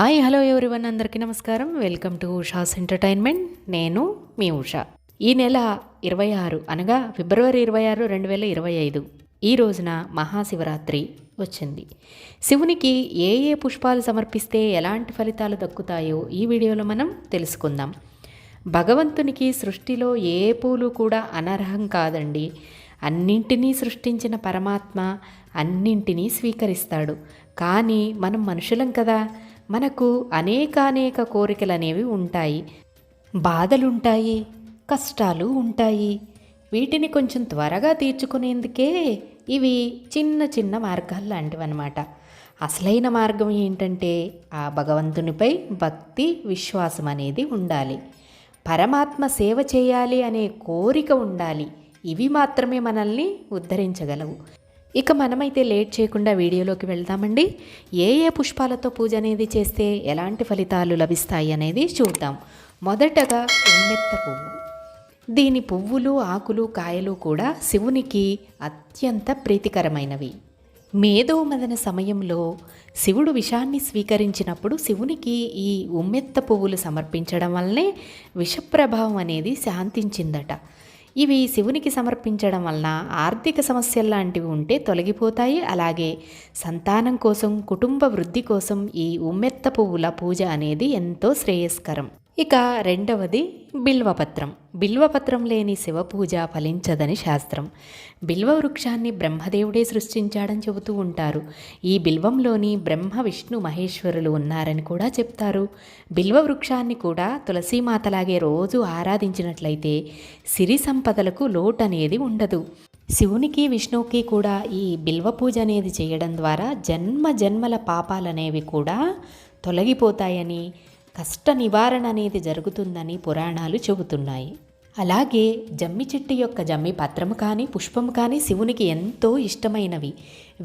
Hi hello everyone? అందరికీ నమస్కారం. Welcome to Usha's entertainment. నేను మీ ఉషా. ఈ నెల ఇరవై ఆరు అనగా ఫిబ్రవరి ఇరవై ఆరు రెండు వేల ఇరవై ఐదు. ఈ రోజున మహాశివరాత్రి వచ్చింది. శివునికి ఏ ఏ పుష్పాలు సమర్పిస్తే ఎలాంటి ఫలితాలు దక్కుతాయో ఈ వీడియోలో మనం తెలుసుకుందాం. భగవంతునికి సృష్టిలో ఏ పూలు కూడా అనర్హం కాదండి. అన్నింటినీ సృష్టించిన పరమాత్మ అన్నింటినీ స్వీకరిస్తాడు. కానీ మనం మనుషులం కదా. మనకు అనేకానేక కోరికలు అనేవి ఉంటాయి. బాధలుంటాయి కష్టాలు ఉంటాయి. వీటిని కొంచెం త్వరగా తీర్చుకునేందుకే ఇవి చిన్న చిన్న మార్గాలు లాంటివన్నమాట. అసలైన మార్గం ఏంటంటే ఆ భగవంతునిపై భక్తి విశ్వాసం అనేది ఉండాలి. పరమాత్మ సేవ చేయాలి అనే కోరిక ఉండాలి. ఇవి మాత్రమే మనల్ని ఉద్ధరించగలవు. ఇక మనమైతే లేట్ చేయకుండా వీడియోలోకి వెళ్దామండి. ఏ ఏ పుష్పాలతో పూజ అనేది చేస్తే ఎలాంటి ఫలితాలు లభిస్తాయి అనేది చూద్దాం. మొదటగా ఉమ్మెత్త పువ్వు. దీని పువ్వులు ఆకులు కాయలు కూడా శివునికి అత్యంత ప్రీతికరమైనవి. మేధోమదన సమయంలో శివుడు విషాన్ని స్వీకరించినప్పుడు శివునికి ఈ ఉమ్మెత్త పువ్వులు సమర్పించడం వల్లనే విషప్రభావం అనేది శాంతించిందట. ఇవి శివునికి సమర్పించడం వలన ఆర్థిక సమస్యలు లాంటివి ఉంటే తొలగిపోతాయి. అలాగే సంతానం కోసం కుటుంబ వృద్ధి కోసం ఈ ఉమ్మెత్త పువ్వుల పూజ అనేది ఎంతో శ్రేయస్కరం. ఇక రెండవది బిల్వపత్రం. బిల్వపత్రం లేని శివపూజ ఫలించదని శాస్త్రం. బిల్వ వృక్షాన్ని బ్రహ్మదేవుడే సృష్టించాడని చెబుతూ ఉంటారు. ఈ బిల్వంలోని బ్రహ్మ విష్ణు మహేశ్వరులు ఉన్నారని కూడా చెప్తారు. బిల్వ వృక్షాన్ని కూడా తులసీమాతలాగే రోజు ఆరాధించినట్లయితే సిరి సంపదలకు లోటు అనేది ఉండదు. శివునికి విష్ణువుకి కూడా ఈ బిల్వ పూజ అనేది చేయడం ద్వారా జన్మ జన్మల పాపాలనేవి కూడా తొలగిపోతాయని కష్ట నివారణ అనేది జరుగుతుందని పురాణాలు చెబుతున్నాయి. అలాగే జమ్మి చెట్టు యొక్క జమ్మి పత్రము కానీ పుష్పము కానీ శివునికి ఎంతో ఇష్టమైనవి.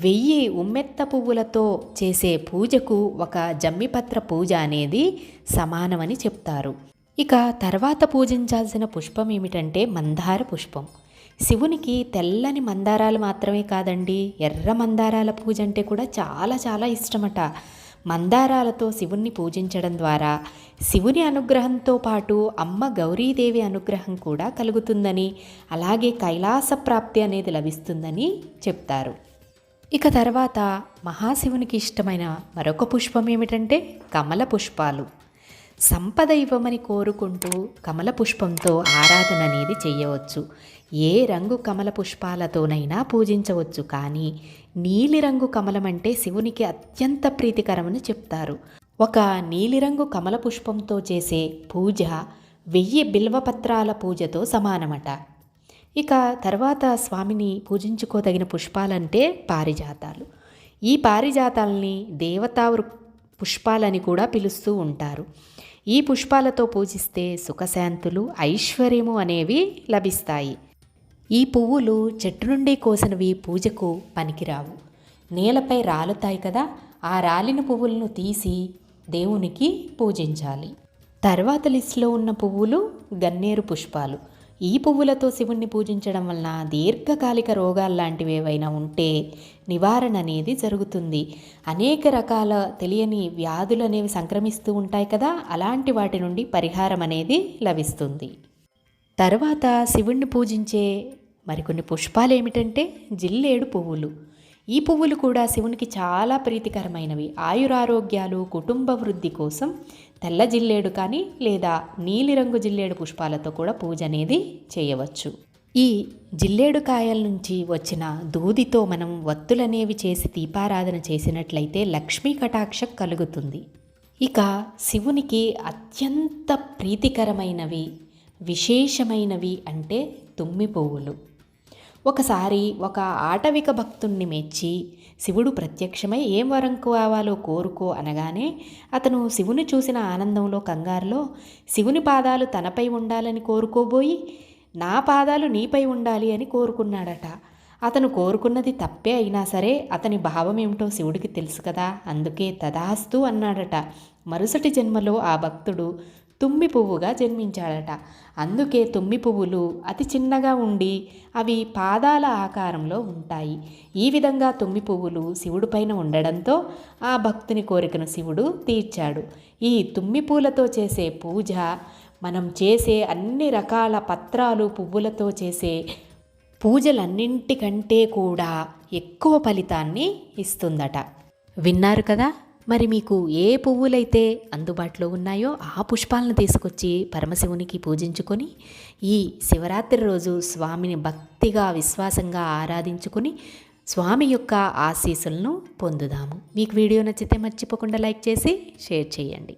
వెయ్యి ఉమ్మెత్త పువ్వులతో చేసే పూజకు ఒక జమ్మిపత్ర పూజ అనేది సమానమని చెప్తారు. ఇక తర్వాత పూజించాల్సిన పుష్పం ఏమిటంటే మందార పుష్పం. శివునికి తెల్లని మందారాలు మాత్రమే కాదండి ఎర్ర మందారాల పూజ అంటే కూడా చాలా చాలా ఇష్టమట. మందారాలతో శివుణ్ణి పూజించడం ద్వారా శివుని అనుగ్రహంతో పాటు అమ్మ గౌరీదేవి అనుగ్రహం కూడా కలుగుతుందని అలాగే కైలాస ప్రాప్తి అనేది లభిస్తుందని చెప్తారు. ఇక తర్వాత మహాశివునికి ఇష్టమైన మరొక పుష్పం ఏమిటంటే కమల పుష్పాలు. సంపద ఇవ్వమని కోరుకుంటూ కమల పుష్పంతో ఆరాధన అనేది చేయవచ్చు. ఏ రంగు కమల పుష్పాలతోనైనా పూజించవచ్చు. కానీ నీలిరంగు కమలం అంటే శివునికి అత్యంత ప్రీతికరమని చెప్తారు. ఒక నీలిరంగు కమల పుష్పంతో చేసే పూజ వెయ్యి బిల్వపత్రాల పూజతో సమానమట. ఇక తర్వాత స్వామిని పూజించుకోదగిన పుష్పాలంటే పారిజాతాలు. ఈ పారిజాతాలని దేవతా పుష్పాలని కూడా పిలుస్తూ ఉంటారు. ఈ పుష్పాలతో పూజిస్తే సుఖశాంతులు ఐశ్వర్యము అనేవి లభిస్తాయి. ఈ పువ్వులు చెట్టు నుండి కోసినవి పూజకు పనికిరావు. నేలపై రాలుతాయి కదా ఆ రాలిన పువ్వులను తీసి దేవునికి పూజించాలి. తర్వాత లిస్టులో ఉన్న పువ్వులు గన్నేరు పుష్పాలు. ఈ పువ్వులతో శివుణ్ణి పూజించడం వలన దీర్ఘకాలిక రోగాలు లాంటివి ఏవైనా ఉంటే నివారణ అనేది జరుగుతుంది. అనేక రకాల తెలియని వ్యాధులు అనేవి సంక్రమిస్తూ ఉంటాయి కదా అలాంటి వాటి నుండి పరిహారం అనేది లభిస్తుంది. తర్వాత శివుణ్ణి పూజించే మరికొన్ని పుష్పాలు ఏమిటంటే జిల్లేడు పువ్వులు. ఈ పువ్వులు కూడా శివునికి చాలా ప్రీతికరమైనవి. ఆయురారోగ్యాలు కుటుంబ వృద్ధి కోసం తెల్ల జిల్లేడు కానీ లేదా నీలిరంగు జిల్లేడు పుష్పాలతో కూడా పూజ అనేది చేయవచ్చు. ఈ జిల్లేడు కాయల నుంచి వచ్చిన దూదితో మనం వత్తులనేవి చేసి దీపారాధన చేసినట్లయితే లక్ష్మీ కటాక్ష కలుగుతుంది. ఇక శివునికి అత్యంత ప్రీతికరమైనవి విశేషమైనవి అంటే తుమ్మి పువ్వులు. ఒకసారి ఒక ఆటవిక భక్తుణ్ణి మెచ్చి శివుడు ప్రత్యక్షమై ఏం వరం కావాలో కోరుకో అనగానే అతను శివుని చూసిన ఆనందంలో కంగారులో శివుని పాదాలు తనపై ఉండాలని కోరుకోబోయి నా పాదాలు నీపై ఉండాలి అని కోరుకున్నాడట. అతను కోరుకున్నది తప్పే అయినా సరే అతని భావం ఏమిటో శివుడికి తెలుసు కదా అందుకే తదాస్తు అన్నాడట. మరుసటి జన్మలో ఆ భక్తుడు తుమ్మి పువ్వుగా జన్మించాడట. అందుకే తుమ్మి పువ్వులు అతి చిన్నగా ఉండి అవి పాదాల ఆకారంలో ఉంటాయి. ఈ విధంగా తుమ్మి పువ్వులు శివుడి పైన ఉండడంతో ఆ భక్తుని కోరికను శివుడు తీర్చాడు. ఈ తుమ్మి పూలతో చేసే పూజ మనం చేసే అన్ని రకాల పత్రాలు పువ్వులతో చేసే పూజలన్నింటికంటే కూడా ఎక్కువ ఫలితాన్ని ఇస్తుందట. విన్నారు కదా? మరి మీకు ఏ పువ్వులైతే అందుబాటులో ఉన్నాయో ఆ పుష్పాలను తీసుకొచ్చి పరమశివునికి పూజించుకొని ఈ శివరాత్రి రోజు స్వామిని భక్తిగా విశ్వాసంగా ఆరాధించుకుని స్వామి యొక్క ఆశీస్సులను పొందుదాము. మీకు వీడియో నచ్చితే మర్చిపోకుండా లైక్ చేసి షేర్ చేయండి.